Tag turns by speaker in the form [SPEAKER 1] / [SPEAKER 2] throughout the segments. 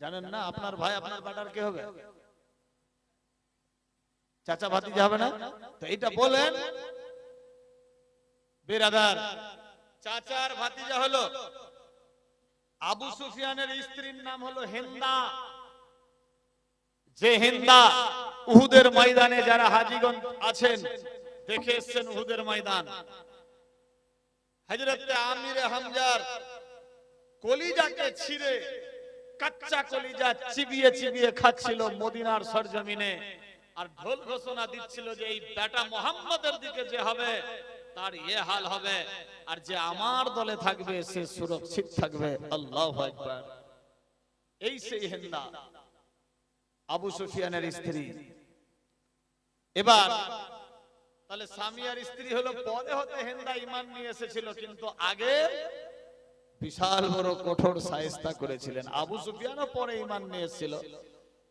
[SPEAKER 1] জানেন না আপনার ভাই আপনার বেটার কে হবে? চাচা ভাতিজা হবে না? তো এইটা বলেন। বেরাদার। চাচার ভাতিজা হলো আবু সুফিয়ানের স্ত্রীর নাম হলো হেন্দা। যে হেন্দা উহুদের ময়দানে যারা হাজিগণ আছেন দেখে এসছেন উহুদের ময়দান। হজরত আমির হামজার কলিজাকে ছিঁড়ে কাচ্চা কলিজা চিবিয়ে চিবিয়ে খাচ্ছিল মদিনার সরজমিনে। আর ঢোল ঘোষণা দিচ্ছিল যে এই বেটা মোহাম্মদের দিকে যে হবে, তার ইয়ে হাল হবে। আর যে আমার দলে থাকবে, সে সুরক্ষিত থাকবে। আল্লাহ একবার এই সেই হেন্দা। আবু সুফিয়ানের স্ত্রী। এবার, তাহলে স্বামী আর স্ত্রী হলো পরে হতে হেন্দা ইমান নিয়ে এসেছিল, কিন্তু আগে বিশাল বড় কঠোর সায়স্তা করেছিলেন। আবু সুফিয়ানও পরে ইমান নিয়ে এসেছিল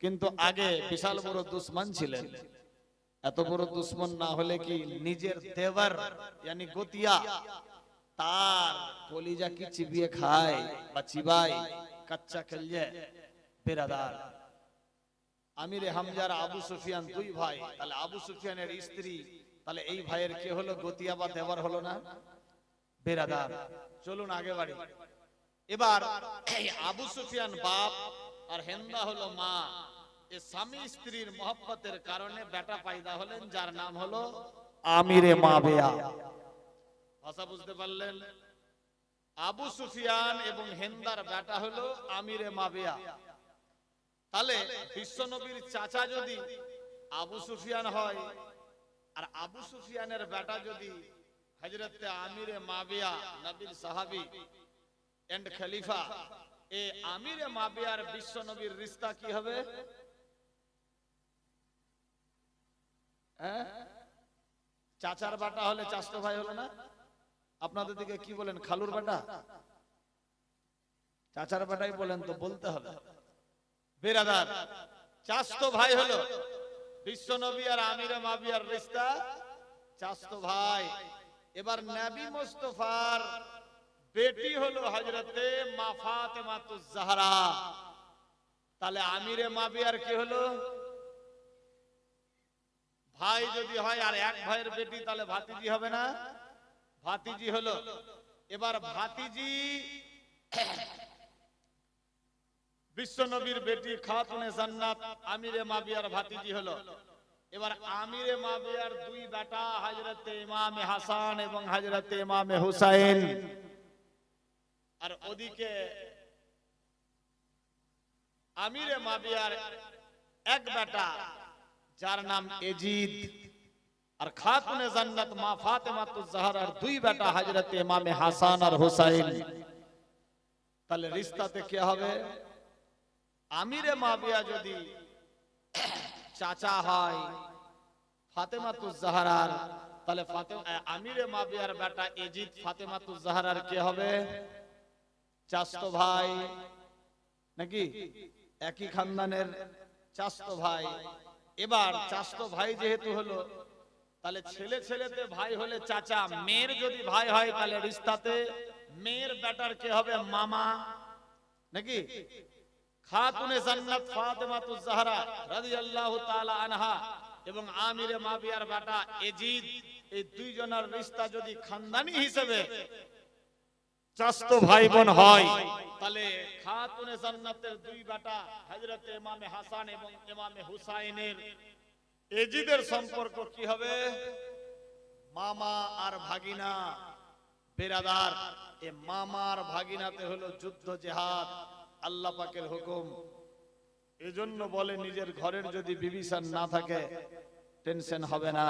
[SPEAKER 1] কিন্তু আগে বিশাল বড় দুশ্মন ছিলেন। এত বড় দুশ্মন না হলে কি নিজের দেওয়ার, ইয়ানি গতিয়া, তার কলিজা কি চিবিয়ে খায় বা চিবাই কাচ্চা খেলছে বেরাদার। আমিরে হামজার আবু সুফিয়ান দুই ভাই, তাহলে আবু সুফিয়ানের স্ত্রী, তাহলে এই ভাইয়ের কে হলো গতিয়া বা দেওয়ার হলো না? বেরাদার। চলুন আগে বাড়ি। এবার আবু সুফিয়ান বাপ আর হেন্দা হলো মা। এ স্বামী স্ত্রীর মহব্বতের কারণে বেটা পায়দা হলেন যার নাম হলো আমিরে মাবেয়া ভাষা বুঝতে পারলেন? আবু সুফিয়ান এবং হেন্দার বেটা হলো আমিরে মাবেয়া তাহলে বিশ্বনবীর চাচা যদি আবু সুফিয়ান হয় আর আবু সুফিয়ানের বেটা যদি হজরতে আমিরে মাবিয়া, নবীর সাহাবি, এন্ড খলিফা, এ আমিরে মাবিয়ার বিশ্ব নবীর রিস্তা কি হবে? হ্যাঁ? চাচার বাটা হলে চাস্তো ভাই হলো না? আপনাদের দিকে কি বলেন, খালুর বাটা? চাচার বাটাই বলেন তো বলতে হবে। বেরাদার চাস্তো ভাই হলো বিশ্ব নবী আর আমিরে মাবিয়ার রিস্তা চাস্তো ভাই। এবার নবী মুস্তফার বেটি হলো হজরতে মা ফাতেমাতুজ জাহরা তাহলে আমিরে মাবিয়ার কি হলো? ভাই যদি হয় আর এক ভাইয়ের বেটি, তাহলে ভাতিজি হবে না? ভাতিজি হলো। এবার ভাতিজি বিশ্ব নবীর বেটি খাতুনে জান্নাত, আমিরে মাবিয়ার ভাতিজি হলো। এবার আমিরে মাবিয়ার দুই বেটা হযরতে ইমামে হাসান এবং হযরতে ইমামে হুসাইন। আর ওদিকে আমিরে মাবিয়ার এক বেটা, যার নাম এজিদ। আর খাতুনে জান্নাত মা ফাতেমাতুজ জাহরার দুই বেটা হযরতে ইমামে হাসান আর হুসাইন। তাহলে রিস্তাতে কে হবে? আমিরে মাবিয়া যদি চাচা হয় ফাতেমাতুজ জাহারার। তাহলে আমিরে মাবিয়ার বেটা এজিদ ফাতেমাতুজ কে হবে? চাস্তো ভাই। নাকি? একই খানদানের চাস্তো ভাই। এবার চাস্তো ভাই যেহেতু হলো, তাহলে ছেলে ছেলেতে ভাই হলে চাচা, মেয়ের যদি ভাই হয় তাহলে রিস্তাতে। মেয়ের বেটার কে হবে? মামা। নাকি? খাতুনে জান্নাত ফাতেমাতুজ জাহরা রাদিয়াল্লাহু তাআলা আনহা। এবং আমিরে মাবিয়ার বেটা এজিদ, এই দুইজনের রিশতা যদি খানদানি হিসেবে সম্পর্ক কি হবে? মামা আর ভাগিনা মামার ভাগিনাতে হলো যুদ্ধ জেহাদ, আল্লাহ পাকের হুকুম। এজন্য বলে নিজের ঘরের যদি বিবিসান না থাকে, টেনশন হবে না।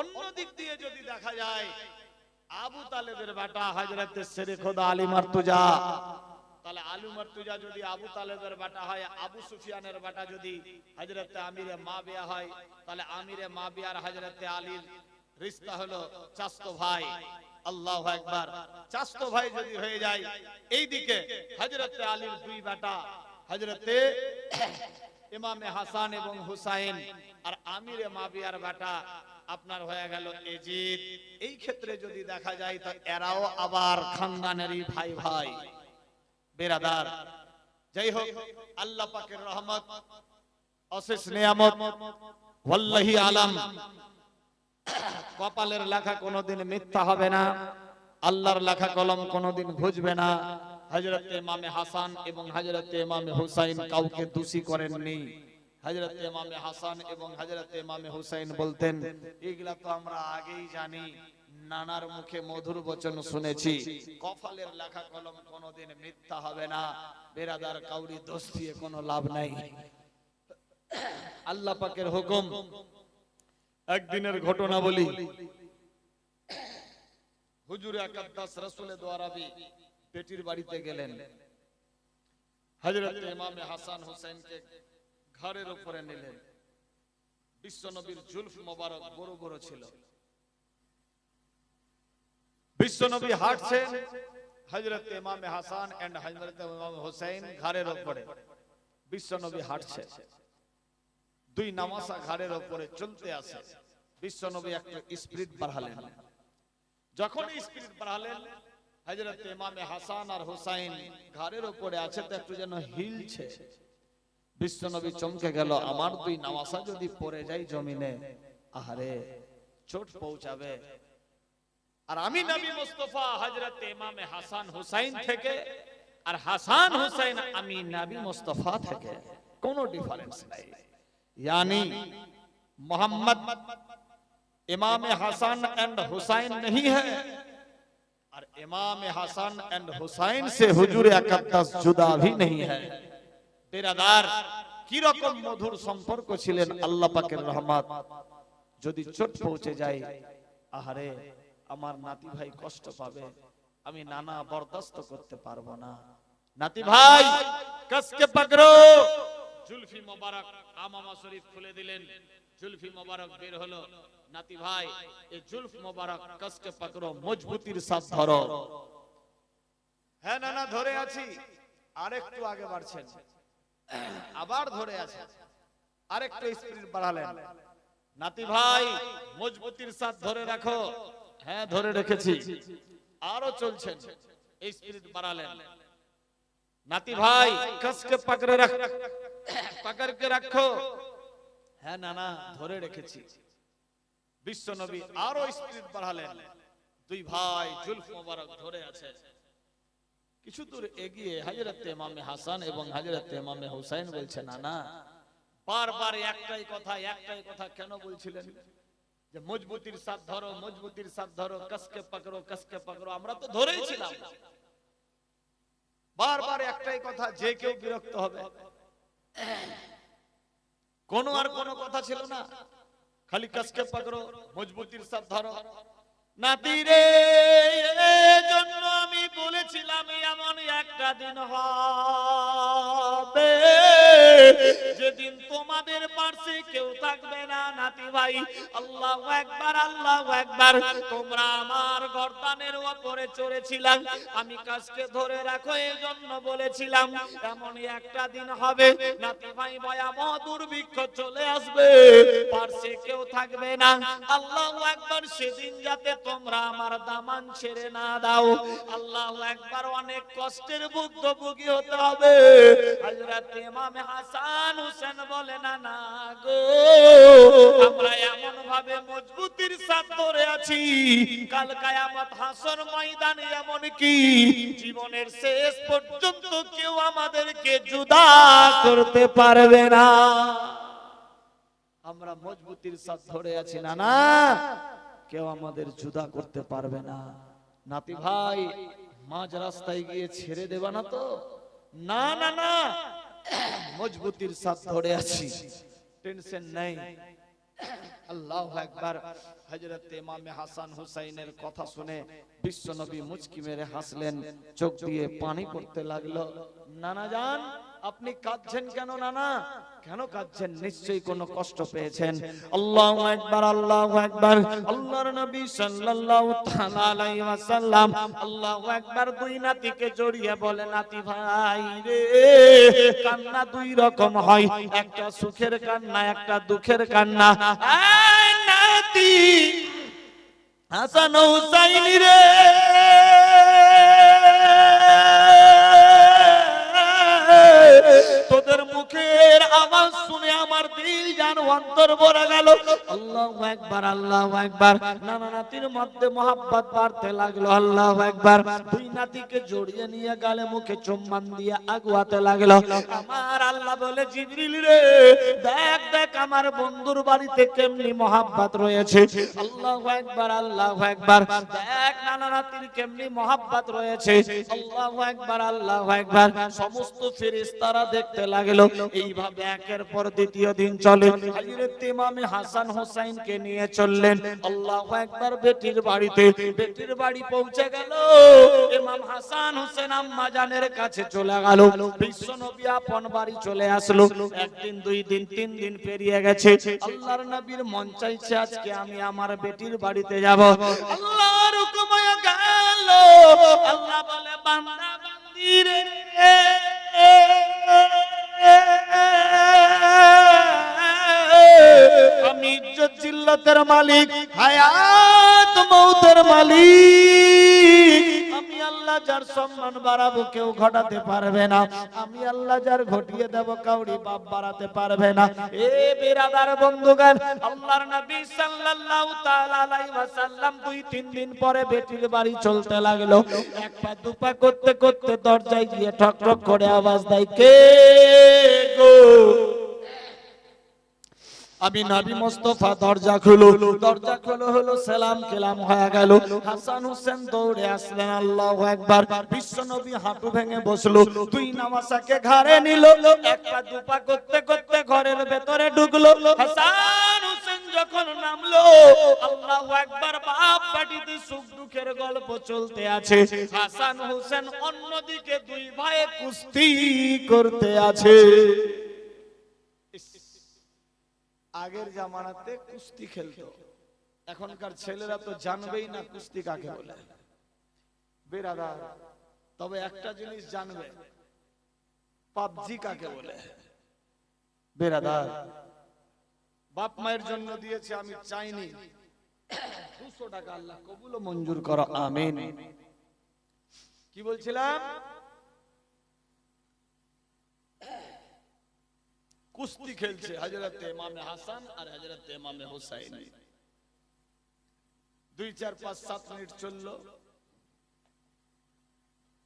[SPEAKER 1] অন্য দিক দিয়ে যদি দেখা যায়, আবু তালেবের বেটা হযরত শেরে খোদা আলী মার্তুজা। তাহলে আলু মার্তুজা যদি আবু তালেবের বেটা হয়, আবু সুফিয়ানের বেটা যদি হযরত আমিরে মাবিয়া হয়, তাহলে আমিরে মাবিয়ার হযরত আলীর রিশতা হলো চাস্তো ভাই। আল্লাহু আকবার। চাস্তো ভাই যদি হয়ে যায় এই দিকে হযরত আলীর দুই বেটা হযরতে ইমামে হাসান এবং হুসাইন আর আমিরে মাবিয়ার বাটা আপনার হয়ে গেল এজিদ। এই ক্ষেত্রে যদি দেখা যায় তো এরাও আবার খানদানেরই ভাই ভাই। বেরাদার, যাই হোক, আল্লাহ পাকের রহমত, অশেষ নিয়ামত, ওয়াল্লাহি আলাম। কপালের লেখা কোনোদিন মিথ্যা হবে না, আল্লাহর লেখা কলম কোনোদিন ঘুজবে না। হযরত ইমামে হাসান এবং হযরত ইমামে হুসাইন কাউকে দোষী করেননি। ইমামে হাসান এবং হুসাইন বলতেন, এগুলা তো আমরা আগেই জানি, নানার মুখে মধুর বচন শুনেছি, কপালের লেখা কলম মিথ্যা হবে না, বেরাদার কাউরি দোষ দিয়ে কোনো লাভ নাই। আল্লাহ পাকের হুকুম, একদিনের ঘটনা বলি। হুজুর একাদ্দাস রাসূলের দোয়ারাবি পেটির বাড়িতে গেলেন। হযরত ইমামে হাসান হোসেনকে ঘরের উপরে নিলেন। বিশ্বনবীর জুলফ মোবারক বড় বড় ছিল। বিশ্বনবী হাঁটছেন হযরত ইমামে হাসান এন্ড হযরত ইমাম হোসেন ঘরের উপরে। বিশ্বনবী হাঁটছে। দুই নামাসা ঘাড়ের উপরে চলতে আসে বিশ্বনবী একটা স্পিরিট বাড়ালেন। যখন স্পিরিট বাড়ালেন হযরত ইমামে হাসান আর হুসাইন ঘাড়ের উপরে আছে তো একটু যেন হিলছে বিশ্বনবী চমকে গেল আমার দুই নামাসা যদি পড়ে যায় জমিনে আহারে চোট পৌঁছাবে আর আমি নবী মুস্তাফা হযরত ইমামে হাসান হুসাইন থেকে আর হাসান হুসাইন আমি নবী মুস্তাফা থেকে কোনো ডিফারেন্স নাই यानी मोहम्मद इमाम हसन एंड हुसैन नहीं है और इमाम हसन एंड हुसैन से हुजूर अकद्दस जुदा भी नहीं है বেরাদার কি রকম মধুর সম্পর্ক ছিলেন আল্লাহ পাকের রহমত যদি চোট পৌঁছে যায় আহারে আমার নাতি ভাই কষ্ট পাবে আমি নানা বরদাস্ত করতে পারবো না নাতি ভাই কসকে পকড়ো জুলফি মোবারক আমামা শরীফ খুলে দিলেন জুলফি মোবারক বের হলো নাতি ভাই এই জুলফ মোবারক কসকে পকড়ো মজবুতির সাথ ধরো। হ্যাঁ না না ধরে আছি। আরেকটু আগে বাড়ছেন। আবার ধরে আছে আরেকটু স্পিরিট বাড়ালেন। নাতি ভাই মজবুতির সাথ ধরে রাখো। হ্যাঁ ধরে রেখেছি। আরও চলছেন। এই স্পিরিট বাড়ালেন। নাতি ভাই কসকে পকড়ে রাখ পকড় কে রাখো। হ্যাঁ না না ধরে রেখেছি। বিশ্ব নবী আরও স্পিরিট বাড়ালেন। দুই ভাই জুলফ মোবারক ধরে আছে। কিছু দূর এগিয়ে হযরত ইমামে হাসান এবং হযরত ইমামে হুসাইন বলছে না না, বারবার একটাই কথা একটাই কথা কেন বলছিলেন? যে মজবুতির সাথ ধরো, মজবুতির সাথ ধরো, কসকে পকড়ো কসকে পকড়ো, আমরা তো ধরেই ছিলাম। বারবার একটাই কথা, যে কেউ বিরক্ত হবে। কোন আর কোন কথা ছিল না। খালি কাজকে পাকড়ো মজবুতির সাথ ধরো। নাতি রে জন্য আমি বলেছিলাম এমন একটা দিন হবে। যেদিন তোমাদের পার্শ্বে কেউ থাকবে না, নাতি ভাই। আল্লাহ একবার আল্লাহ একবার তোমরা আমার গর্দানের উপরে চড়েছিলাম। আমি কাজকে ধরে রাখো এই জন্য বলেছিলাম, এমনই একটা দিন হবে। নাতি ভাই ভয়াবহ দুর্ভিক্ষ চলে আসবে। পার্শ্বে কেউ থাকবে না। আল্লাহ একবার সেদিন যাতে তোমরা আমার দামান ছেড়ে না দাও। আল্লাহ একবার অনেক কষ্টের ভুক্তভোগী হতে হবে। হযরত ইমাম হাসান হোসেন বলে আমরা মজবুতির সাথ ধরে আছি কেউ আমাদেরকে জুদা করতে পারবে না। আমরা মজবুতির ধরে আছি না না কেউ আমাদের জুদা করতে পারবে না। নাতি ভাই, মাঝ রাস্তায় গিয়ে ছেড়ে দেবা না তো? না না না। মজবুতির সাথ ধরে আছি। টেনশন নেই। আল্লাহ একবার হযরত ইমামে হাসান হুসাইনের কথা শুনে বিশ্বনবী মুচকি মেরে হাসলেন। চোখ দিয়ে পানি পড়তে লাগল। নানা জান আপনি কাঁদছেন কেন, নানা? কেন কাঁদছেন? নিশ্চয়ই কোনো কষ্ট পেয়েছেন। আল্লাহু আকবার আল্লাহু আকবার। আল্লাহর নবী সাল্লাল্লাহু তাআলা আলাইহি ওয়াসাল্লাম আল্লাহু আকবার দুই নাতিকে জড়িয়ে বলে, নাতি ভাই রে, কান্না দুই রকম হয়। একটা সুখের কান্না, একটা দুঃখের কান্না। নাতি, হাসান হুসাইন রে আমাদের শুনে আমার দিল যেন অন্তর ভরে গেল। আল্লাহু একবার আল্লাহু একবার নানা নাতির মধ্যে মোহাব্বত বাড়তে লাগল, আল্লাহু একবার দুই নাতিকে জড়িয়ে নিয়ে গালে মুখে চুম্বন দিয়ে আগুয়াতে লাগল। আমার আল্লাহ বলে, জিবরিল রে, দেখ দেখ আমার বন্ধুর বাড়িতে কেমনি মোহাব্বত রয়েছে। আল্লাহু একবার আল্লাহু একবার দেখ, নানা নাতির কেমনি মোহাব্বত রয়েছে। আল্লাহু একবার আল্লাহু একবার সমস্ত ফেরেশতারা দেখতে লাগল। এইভাবে একের পর দ্বিতীয় দিন চলে। হযরত ইমামে হাসান হোসেনকে নিয়ে চললেন। আল্লাহু একবার বেটির বাড়িতে। বেটির বাড়ি পৌঁছে গেল। ইমাম হাসান হোসেন আম্মা জানের কাছে চলে গেল। বিশ্ব নবী আপন বাড়ি চলে আসলো। একদিন, দুই দিন, তিন দিন পেরিয়ে গেছে। আল্লাহর নবীর মন চাইছে আজকে আমি আমার বেটির বাড়িতে যাব। আল্লাহর হুকুম গেল। আল্লাহ বলে, বান্দা, বান্দি আমি ইজ্জত জিল্লতের মালিক, হায়াত মৌতের মালিক। আমি আল্লাহ যার সম্মান বাড়াবো কেউ ঘটাতে পারবে না। আমি আল্লাহ যার ঘটিয়ে দেব কাউরি বাপ বাড়াতে পারবে না। এ বিরাদার বন্ধুগান আল্লাহর নবী সাল্লাল্লাহু তাআলা আলাইহি ওয়াসাল্লাম দুই তিন দিন পরে বেটির বাড়ি চলতে লাগল। এক পা দু পা করতে করতে দরজায় গিয়ে ঠক ঠক করে আওয়াজ দেয়, কে গো? আমি নবী মোস্তফা দরজা খুলো। দরজা খুলো হলো সালাম কেলাম হয়ে গেল। হাসান হোসেন দৌড়ে আসলেন আল্লাহ একবার বিশ্ব নবী হাঁটু ভেঙে বসল। দুই নামাসাকে ঘাড়ে নিল। এক পা দু পা করতে করতে ঘরের ভেতরে ঢুকলো। হাসান হোসেন যখন নামলো আল্লাহ একবার বাপ পাটিতে সুখ দুঃখের গল্প চলতে আছে। হাসান হোসেন অন্যদিকে দুই ভাই কুস্তি করতে আছে। আগের জামানাতে কুস্তি খেলতো। এখনকার ছেলেরা তো জানবেই না কুস্তি কাকে বলে। বেরাদার, তবে একটা জিনিস জানবে, পাবজি কাকে বলে? বেরাদার, বাপ মায়ের জন্য দিয়েছে, আমি চাইনি। দুশো টাকা আল্লাহ কবুল মঞ্জুর করো, আমিন। কি বলছিলাম? কুস্তি খেলছে হজরত ইমামে হাসান আর হজরত ইমামে হুসাইন। দুই চার পাঁচ সাত মিনিট চলল।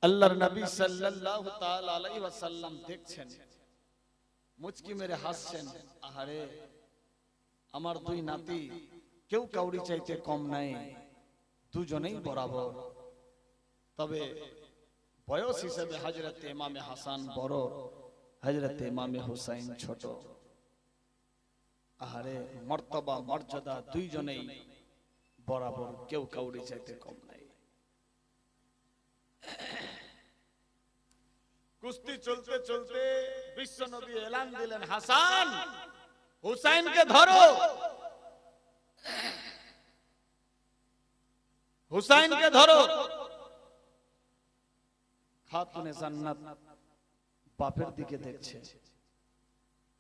[SPEAKER 1] আল্লাহর নবী সাল্লাল্লাহু তাআলা আলাইহি ওয়াসাল্লাম দেখছেন। মুচকি মেরে হাসছেন আহারে আমার দুই নাতি কেউ কাউরি চাইতে কম নাই দুজনেই বরাবর। তবে বয়স হিসেবে হজরত ইমামে হাসান বড়। হজরত ইমামে হুসাইন ছোট। আহারে মর্তবা মর্যাদা দুইজনেই বরাবর কেউ কাউরি চাইতে কম নাই। কুস্তি চলতে চলতে বিশ্ব নবী এলান দিলেন হাসান হুসাইনকে ধরো। হুসাইনকে ধরো। খাতুনে জান্নাত বাপের দিকে দেখছে।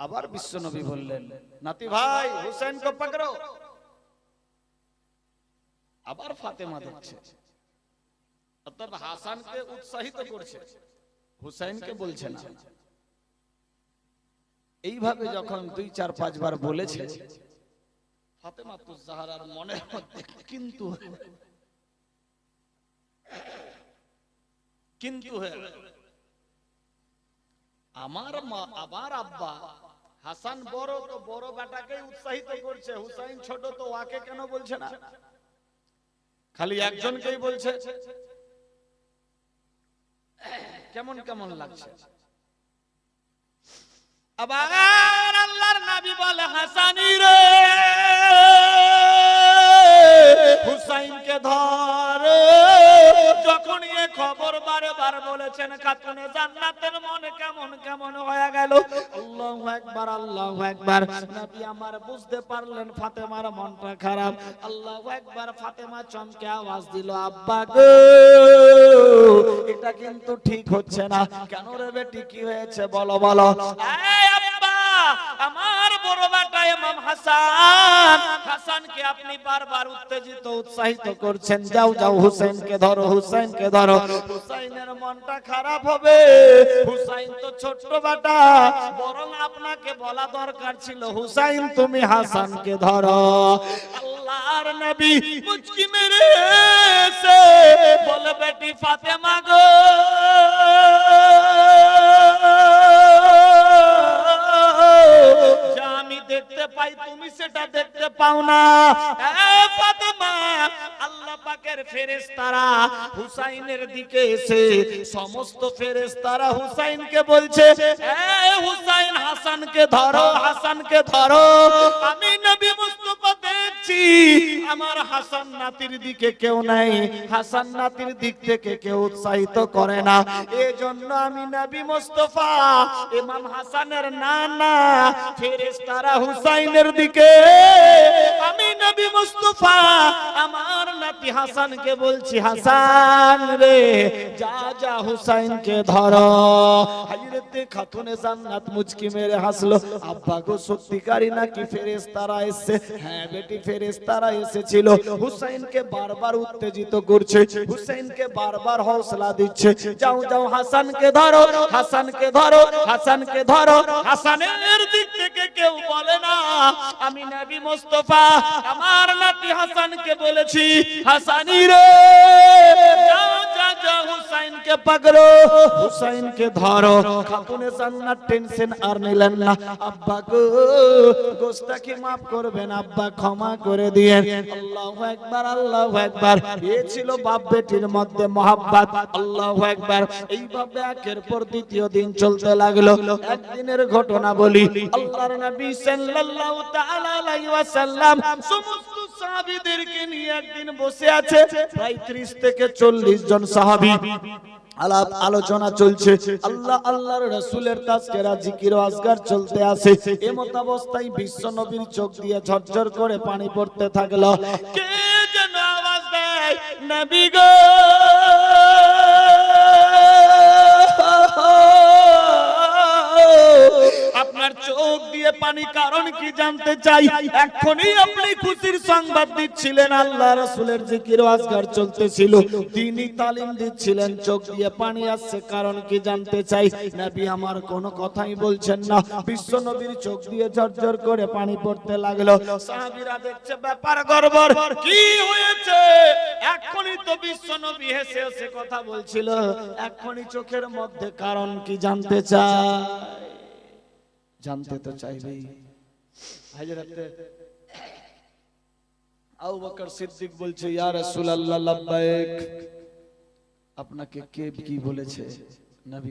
[SPEAKER 1] আবার বিশ্বনবী বললেন নাতি ভাই হুসেন কো পকড়ো আবার ফাতেমা দেখছে। অর্থাৎ হাসানকে উৎসাহিত করছে। হুসাইনকে বলছে না। এইভাবে যখন দুই চার পাঁচবার বলেছে ফাতেমা তো মনের মধ্যে কিন্তু হয়ে। আমার মা আবার আব্বা হাসান বড় তো বড় বেটাকে উৎসাহিত করছে। হুসাইন ছোট তো ওয়াকে কেন বলছে না? খালি একজনকেই বলছে। কেমন কেমন লাগছে? আবার আল্লাহর নবী বলে হাসানি রে। হুসাইনকে ধর। যখন এ খবর বারে বার বলেছেন, খাতুনে জান্নাতের মনে কেমন কেমন হয়ে গেল? আল্লাহু একবার আল্লাহু একবার নবী আমার বুঝতে পারলেন ফাতেমার মনটা খারাপ। আল্লাহু একবার ফাতেমা চমকে আওয়াজ দিল, আব্বা গো, এটা কিন্তু ঠিক হচ্ছে না। কেন রে বেটি, কি হয়েছে? বলো বলো। এই আব্বা, আমার ইমাম হাসান। হাসানকে ধরো হুসেনকে ধরো। হুসাইনের মনটা খারাপ হবে। হুসাইন তো ছোট্ট বাটা। বরং আপনাকে বলা দরকার ছিল, হুসাইন, তুমি হাসানকে ধরো। আল্লাহর নবী মেরে বলে বেটি ফাতেমা গো হুসাইনের দিকে এসে সমস্ত ফেরেশতারা হুসাইনকে বলছে, এ হুসাইন হাসানকে ধরো হাসানকে ধরো। আমি নবী দেখছি, আমার হাসান নাতির দিকে কেউ নাই। হাসান নাতির দিক থেকে কেউ উৎসাহিত করে না। এজন্য আমি নবী মুস্তাফা, ইমাম হাসানের নানা, ফেরেশতারা হুসাইনের দিকে, আমি নবী মুস্তাফা, আমার নাতি হাসানকে বলছি হাসান রে যা যা হুসাইনকে ধরো। হযরতে খাতুনে জান্নাত মুচকি মেরে হাসলো। আব্বা গো সত্যিকারই নাকি ফেরেশতারা এসেছে? হ্যাঁ বেটি ফেরেশতারা এসেছিল। হুসাইনকে বারবার উত্তেজিত করছে। হুসাইনকে বারবার হৌসলা দিচ্ছে। যাও যাও হাসানকে ধরো হাসানকে ধরো হাসানকে ধরো। হাসানের দিক থেকে কেউ বলে না আমি নবী মোস্তফা আমার নাতি হাসানকে বলেছি হাসানি রে এইভাবে একের পর দ্বিতীয় দিন চলতে লাগল। একদিনের ঘটনা বলি আল্লাহর সাহাবীদেরকে নিয়ে একদিন বসে আছে, প্রায় 30 থেকে 40 জন সাহাবী। আলাপ আলোচনা চলছে। আল্লাহ, আল্লাহর জিকির চলতে এমত অবস্থায় বিশ্ব নবীর চোখ দিয়ে ঝরঝর করে পানি পড়তে থাকল। কে যেন আওয়াজ দেয়, নবী গো! চোখ দিয়ে পানি, কারণ কি জানতে চাই? এখনই আপনি খুশির সংবাদ দিচ্ছিলেন, আল্লাহ রাসূলের জিকির আজগার চলতেছিল। তিনি তালিম দিচ্ছিলেন, চোখ দিয়ে পানি আসছে, কারণ কি জানতে চাই? নবী আমার কোনো কথাই বলছেন না। বিশ্ব নবীর চোখ দিয়ে ঝরঝর করে পানি পড়তে লাগল। সাহাবীরা দেখছে, ব্যাপার গড়বড়। কি হয়েছে? এখনই তো বিশ্ব নবী হেসে হেসে কথা বলছিল। এখনই চোখের মধ্যে কারণ কি জানতে চায় জানতে তো চাইবেই। হাজরাতে আবু বকর সিদ্দিক বলছে ইয়া রাসূলুল্লাহ লাব্বাইক আপনাকে কে কি বলেছে? নবী